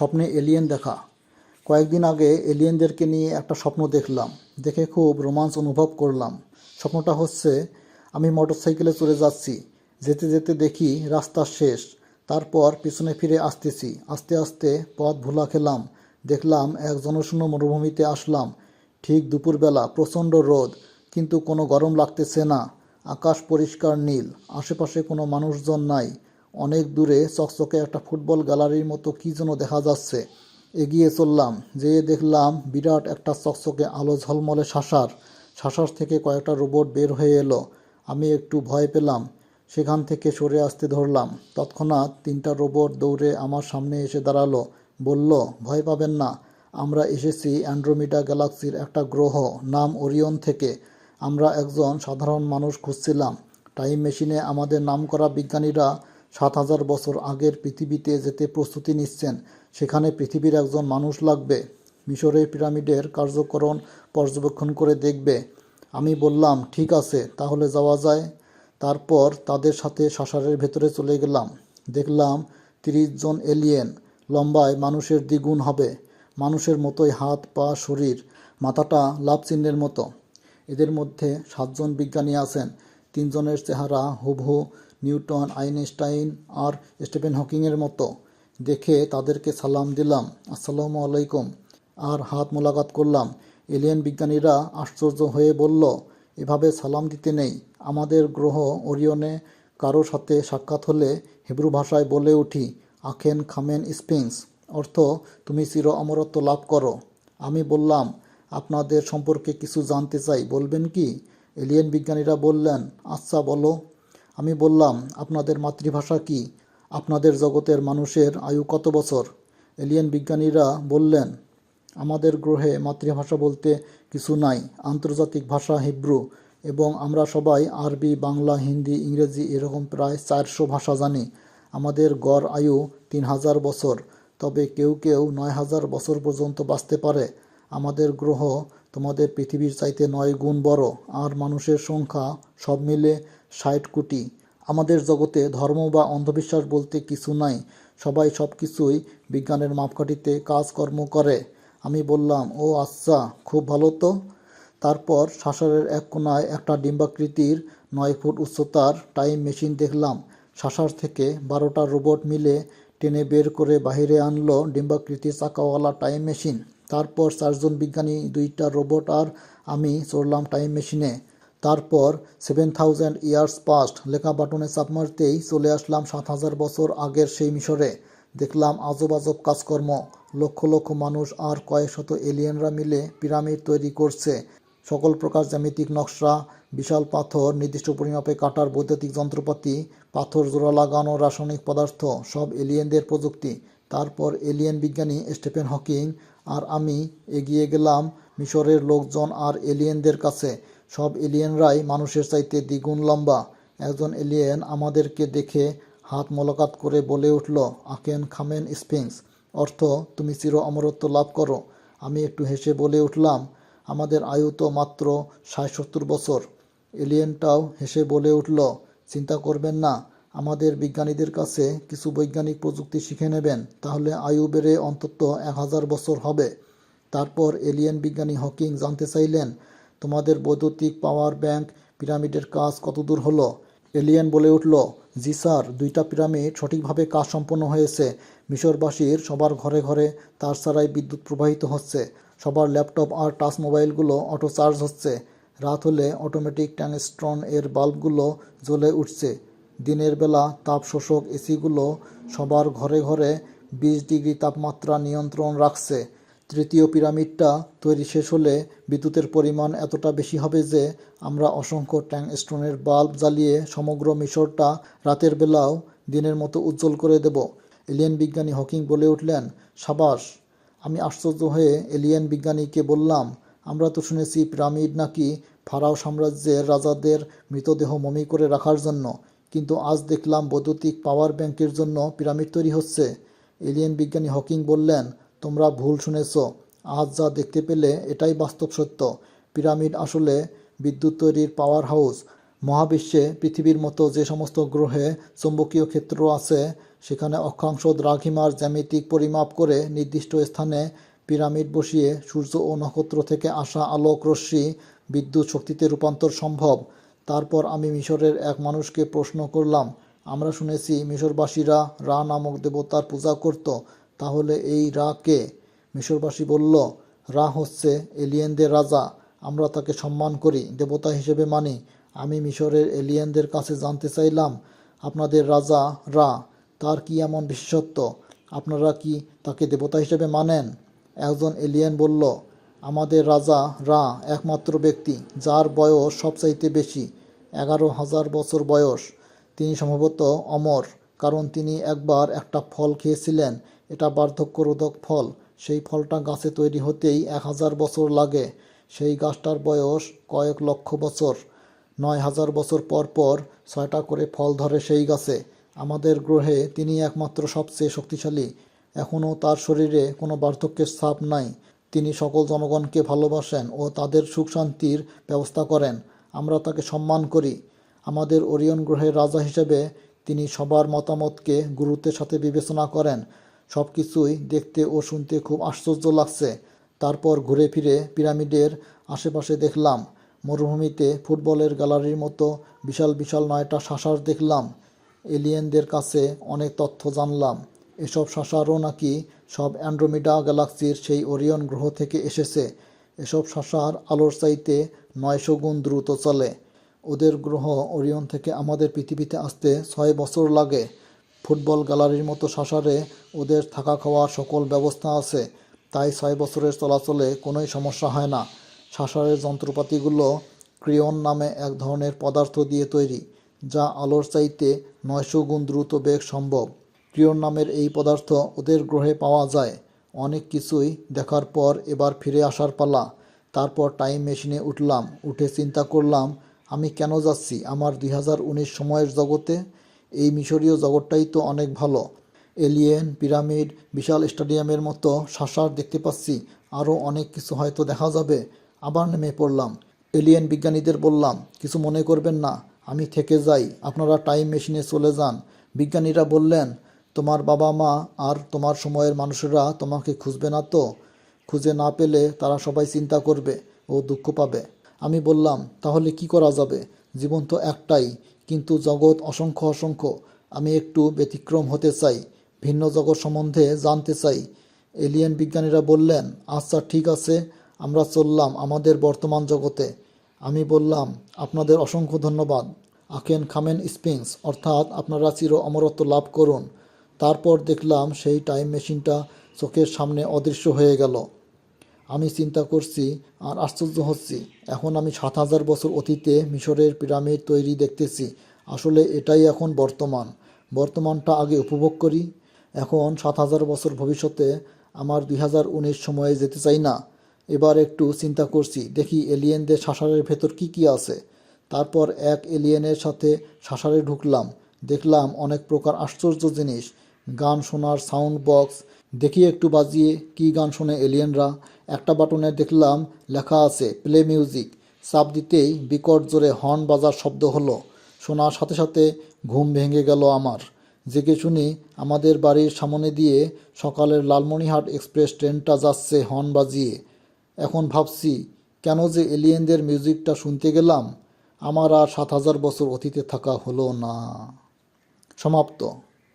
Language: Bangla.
স্বপ্নে এলিয়েন দেখা। কয়েকদিন আগে এলিয়েনদেরকে নিয়ে একটা স্বপ্ন দেখলাম। দেখে খুব রোমাঞ্চ অনুভব করলাম। স্বপ্নটা হচ্ছে, আমি মোটরসাইকেলে চলে যাচ্ছি। যেতে যেতে দেখি রাস্তা শেষ। তারপর পিছনে ফিরে আসতেছি। আস্তে আস্তে পথ ভোলা খেলাম। দেখলাম এক জনশূন্য মরুভূমিতে আসলাম। ঠিক দুপুরবেলা, প্রচণ্ড রোদ, কিন্তু কোনো গরম লাগতেছে না। আকাশ পরিষ্কার নীল। আশেপাশে কোনো মানুষজন নাই। অনেক দূরে চকচকে একটা ফুটবল গ্যালারির মতো কী যেন দেখা যাচ্ছে। এগিয়ে চললাম, যেয়ে দেখলাম বিরাট একটা চকচকে আলো ঝলমলে শাসার। শাসার থেকে কয়েকটা রোবট বের হয়ে এলো। আমি একটু ভয় পেলাম, সেখান থেকে সরে আসতে ধরলাম। তৎক্ষণাৎ তিনটা রোবট দৌড়ে আমার সামনে এসে দাঁড়াল, বলল, ভয় পাবেন না, আমরা এসেছি অ্যান্ড্রোমিডা গ্যালাক্সির একটা গ্রহ নাম ওরিয়ন থেকে। আমরা একজন সাধারণ মানুষ খুঁজছিলাম। টাইম মেশিনে আমাদের নামকরা বিজ্ঞানীরা সাত হাজার বছর আগের পৃথিবীতে যেতে প্রস্তুতি নিচ্ছেন। সেখানে পৃথিবীর একজন মানুষ লাগবে। মিশরের পিরামিডের কার্যকরণ পর্যবেক্ষণ করে দেখবে। আমি বললাম, ঠিক আছে, তাহলে যাওয়া যায়। তারপর তাদের সাথে শাসারের ভেতরে চলে গেলাম। দেখলাম তিরিশ জন এলিয়েন লম্বায় মানুষের দ্বিগুণ হবে। মানুষের মতোই হাত, পা, শরীর, মাথাটা লাভ চিহ্নের মতো। এদের মধ্যে সাতজন বিজ্ঞানী আছেন। তিনজনের চেহারা হুবহু নিউটন, আইনস্টাইন আর স্টিফেন হকিংয়ের মতো। দেখে তাদেরকে সালাম দিলাম, আসসালামু আলাইকুম। আর হাত মোলাকাত করলাম। এলিয়েন বিজ্ঞানীরা আশ্চর্য হয়ে বলল, এভাবে সালাম দিতে নেই। আমাদের গ্রহ ওরিয়নে কারও সাথে সাক্ষাৎ হলে হিব্রু ভাষায় বলে উঠি, আখেন খামেন স্পিংস। অর্থ, তুমি চির অমরত্ব লাভ করো। আমি বললাম, আপনাদের সম্পর্কে কিছু জানতে চাই, বলবেন কি? এলিয়েন বিজ্ঞানীরা বললেন আচ্ছা বলো। আমি বললাম, আপনাদের মাতৃভাষা কি? আপনাদের জগতের মানুষের আয়ু কত বছর? এলিয়েন বিজ্ঞানীরা বললেন, আমাদের গ্রহে মাতৃভাষা বলতে কিছু নাই, আন্তর্জাতিক ভাষা হিব্রু, এবং আমরা সবাই আরবি, বাংলা, হিন্দি, ইংরেজি এরকম প্রায় চারশো ভাষা জানি। আমাদের গড় আয়ু তিন হাজার বছর, তবে কেউ কেউ নয় হাজার বছর পর্যন্ত বাঁচতে পারে। আমাদের গ্রহ তোমাদের পৃথিবীর চাইতে নয় গুণ বড়, আর মানুষের সংখ্যা সব মিলে ষাট কোটি। আমাদের জগতে ধর্ম বা অন্ধবিশ্বাস বলতে কিছু নাই। সবাই সব কিছুই বিজ্ঞানের মাপকাঠিতে কাজকর্ম করে। আমি বললাম, ও আচ্ছা খুব ভালো তো। তারপর শাসারের এক কোনায় একটা ডিম্বাকৃতির নয় ফুট উচ্চতার টাইম মেশিন দেখলাম। শাসার থেকে বারোটা রোবট মিলে টেনে বের করে বাইরে আনলো ডিম্বাকৃতির চাকাওয়ালা টাইম মেশিন। তারপর চারজন বিজ্ঞানী, দুইটা রোবট আর আমি চড়লাম টাইম মেশিনে। তারপর সেভেন থাউজেন্ড ইয়ার্স পাস্ট লেখা বাটনে চাপ মারতেই চলে আসলাম সাত হাজার বছর আগের সেই মিশরে। দেখলাম আজব আজব কাজকর্ম, লক্ষ লক্ষ মানুষ আর কয়েক শত এলিয়েনরা মিলে পিরামিড তৈরি করছে। সকল প্রকার জ্যামিতিক নকশা, বিশাল পাথর, নির্দিষ্ট পরিমাপে কাটার বৈদ্যুতিক যন্ত্রপাতি, পাথর জোড়া লাগানো রাসায়নিক পদার্থ, সব এলিয়েনদের প্রযুক্তি। তারপর এলিয়েন বিজ্ঞানী স্টিফেন হকিং আর আমি এগিয়ে গেলাম মিশরের লোকজন আর এলিয়েনদের কাছে। সব এলিয়েনরাই মানুষের চাইতে দ্বিগুণ লম্বা। একজন এলিয়েন আমাদেরকে দেখে হাত মোলাকাত করে বলে উঠল, আকেন খামেন স্পিংস অর্থ, তুমি চির অমরত্ব লাভ করো। আমি একটু হেসে বলে উঠলাম, আমাদের আয়ু তো মাত্র ষাট সত্তর বছর। এলিয়েনটাও হেসে বলে উঠল, চিন্তা করবেন না, আমাদের বিজ্ঞানীদের কাছে কিছু বৈজ্ঞানিক প্রযুক্তি শিখে নেবেন, তাহলে আয়ু বেড়ে অন্তত এক হাজার বছর হবে। তারপর এলিয়েন বিজ্ঞানী হকিং জানতে চাইলেন তোমাদের বৈদ্যুতিক পাওয়ার ব্যাংক পিরামিডের কাজ কতদূর হলো? এলিয়েন বলে উঠল, জি স্যার, দুইটা পিরামিড সঠিকভাবে কাজ সম্পন্ন হয়েছে। মিশরবাসীর সবার ঘরে ঘরে তার ছাড়াই বিদ্যুৎ প্রবাহিত হচ্ছে। সবার ল্যাপটপ আর টাচ মোবাইলগুলো অটো চার্জ হচ্ছে। রাত হলে অটোমেটিক ট্যাংস্ট্রন এর বাল্বগুলো জ্বলে উঠছে। দিনের বেলা তাপ শোষক এসিগুলো সবার ঘরে ঘরে বিশ ডিগ্রি তাপমাত্রা নিয়ন্ত্রণ রাখছে। তৃতীয় পিরামিডটা তৈরি শেষ হলে বিদ্যুতের পরিমাণ এতটা বেশি হবে যে আমরা অসংখ্য ট্যাংস্টনের বাল্ব জ্বালিয়ে সমগ্র মিশরটা রাতের বেলাও দিনের মতো উজ্জ্বল করে দেব। এলিয়েন বিজ্ঞানী হকিং বলে উঠলেন, সাবাস, আমি আশ্চর্য হয়ে এলিয়েন বিজ্ঞানীকে বললাম, আমরা তো শুনেছি পিরামিড নাকি ফারাও সাম্রাজ্যের রাজাদের মৃতদেহ মমি করে রাখার জন্য, কিন্তু আজ দেখলাম বৈদ্যুতিক পাওয়ার ব্যাংকের জন্য পিরামিড তৈরি হচ্ছে। এলিয়েন বিজ্ঞানী হকিং বললেন তোমরা ভুল শুনেছ। আজ যা দেখতে পেলে এটাই বাস্তব সত্য। পিরামিড আসলে বিদ্যুৎ তৈরির পাওয়ার হাউস মহাবিশ্বে পৃথিবীর মতো যে সমস্ত গ্রহে চৌম্বকীয় ক্ষেত্র আছে, সেখানে অক্ষাংশ দ্রাঘিমার জ্যামিতিক পরিমাপ করে নির্দিষ্ট স্থানে পিরামিড বসিয়ে সূর্য ও নক্ষত্র থেকে আসা আলোক রশ্মি বিদ্যুৎ শক্তিতে রূপান্তর সম্ভব। তারপর আমি মিশরের এক মানুষকে প্রশ্ন করলাম, আমরা শুনেছি মিশরবাসীরা রা নামক দেবতার পূজা করত। তাহলে এই রা কে মিশরবাসী বলল, রা হচ্ছে এলিয়েনদের রাজা, আমরা তাকে সম্মান করি, দেবতা হিসেবে মানি। আমি মিশরের এলিয়েনদের কাছে জানতে চাইলাম, আপনাদের রাজা রা, তার কি এমন বিশেষত্ব? আপনারা কি তাকে দেবতা হিসেবে মানেন? একজন এলিয়েন বলল, আমাদের রাজা রা একমাত্র ব্যক্তি, যার বয়স সবচাইতে বেশি, এগারো হাজার বছর বয়স। তিনি সম্ভবত অমর, কারণ তিনি একবার একটা ফল খেয়েছিলেন এটা বার্ধক্যরোধক ফল। সেই ফলটা গাছে তৈরি হতেই এক হাজার বছর লাগে। সেই গাছটার বয়স কয়েক লক্ষ বছর। নয় হাজার বছর পর পর ছয়টা করে ফল ধরে সেই গাছে। আমাদের গ্রহে তিনি একমাত্র সবচেয়ে শক্তিশালী। এখনও তার শরীরে কোনো বার্ধক্যের ছাপ নাই। তিনি সকল জনগণকে ভালোবাসেন ও তাদের সুখ শান্তির ব্যবস্থা করেন। আমরা তাকে সম্মান করি। আমাদের ওরিয়ন গ্রহের রাজা হিসেবে তিনি সবার মতামতকে গুরুত্বের সাথে বিবেচনা করেন। সব কিছুই দেখতে ও শুনতে খুব আশ্চর্য লাগছে। তারপর ঘুরে ফিরে পিরামিডের আশেপাশে দেখলাম, মরুভূমিতে ফুটবলের গ্যালারির মতো বিশাল বিশাল নয়টা শাসার দেখলাম। এলিয়েনদের কাছে অনেক তথ্য জানলাম। এসব শাসারও নাকি সব অ্যান্ড্রোমিডা গ্যালাক্সির সেই ওরিয়ন গ্রহ থেকে এসেছে। এসব শাসার আলোর চাইতে নয়শো গুণ দ্রুত চলে। ওদের গ্রহ ওরিয়ন থেকে আমাদের পৃথিবীতে আসতে ছয় বছর লাগে। ফুটবল গ্যালারির মতো শাসারে ওদের থাকা খাওয়ার সকল ব্যবস্থা আছে। তাই ছয় বছরের চলাচলে কোনোই সমস্যা হয় না। শাসারের যন্ত্রপাতিগুলো ক্রিয়ন নামে এক ধরনের পদার্থ দিয়ে তৈরি, যা আলোর চাইতে নয়শো গুণ দ্রুত বেগ সম্ভব। ক্রিয়ন নামের এই পদার্থ ওদের গ্রহে পাওয়া যায়। অনেক কিছুই দেখার পর এবার ফিরে আসার পালা। তারপর টাইম মেশিনে উঠলাম, উঠে চিন্তা করলাম, আমি কেন যাচ্ছি আমার দুই হাজার উনিশ সময়ের জগতে? এই মিশরীয় জগৎটাই তো অনেক ভালো। এলিয়েন, পিরামিড, বিশাল স্টেডিয়ামের মতো শাসার দেখতে পাচ্ছি। আরও অনেক কিছু হয়তো দেখা যাবে। আবার নেমে পড়লাম। এলিয়েন বিজ্ঞানীদের বললাম, কিছু মনে করবেন না, আমি থেকে যাই। আপনারা টাইম মেশিনে চলে যান। বিজ্ঞানীরা বললেন, তোমার বাবা মা আর তোমার সময়ের মানুষেরা তোমাকে খুঁজবে না তো। খুঁজে না পেলে তারা সবাই চিন্তা করবে ও দুঃখ পাবে। আমি বললাম, তাহলে কি করা যাবে? জীবন তো একটাই, কিন্তু জগৎ অসংখ্য অসংখ্য। আমি একটু ব্যতিক্রম হতে চাই, ভিন্ন জগৎ সম্বন্ধে জানতে চাই। এলিয়েন বিজ্ঞানীরা বললেন আচ্ছা ঠিক আছে, আমরা চললাম আমাদের বর্তমান জগতে। আমি বললাম, আপনাদের অসংখ্য ধন্যবাদ। আকেন খামেন স্পিংস অর্থাৎ আপনারা চির অমরত্ব লাভ করুন। তারপর দেখলাম সেই টাইম মেশিনটা চোখের সামনে অদৃশ্য হয়ে গেল। আমি চিন্তা করছি আর আশ্চর্য হচ্ছি। এখন আমি সাত হাজার বছর অতীতে মিশরের পিরামিড তৈরি দেখতেছি। আসলে এটাই এখন বর্তমান। বর্তমানটা আগে উপভোগ করি। এখন সাত হাজার বছর ভবিষ্যতে আমার দুই হাজার উনিশ সময়ে যেতে চাই না। এবার একটু চিন্তা করছি। দেখি এলিয়েনদের শাসারের ভেতর কি কি আছে। তারপর এক এলিয়েনের সাথে শাসারে ঢুকলাম। দেখলাম অনেক প্রকার আশ্চর্য জিনিস। গান শোনার সাউন্ড বক্স। দেখি একটু বাজিয়ে কি গান শোনে এলিয়েনরা। একটা বাটনে দেখলাম লেখা আছে, প্লে মিউজিক। চাপ দিতেই বিকট জোরে হর্ন বাজার শব্দ হলো। শোনার সাথে সাথে ঘুম ভেঙে গেল আমার। জেগে শুনি, আমাদের বাড়ির সামনে দিয়ে সকালের লালমনিহাট এক্সপ্রেস ট্রেনটা যাচ্ছে হর্ন বাজিয়ে। এখন ভাবছি, কেন যে এলিয়েনদের মিউজিকটা শুনতে গেলাম? আমার আর সাত হাজার বছর অতীতে থাকা হলো না। সমাপ্ত।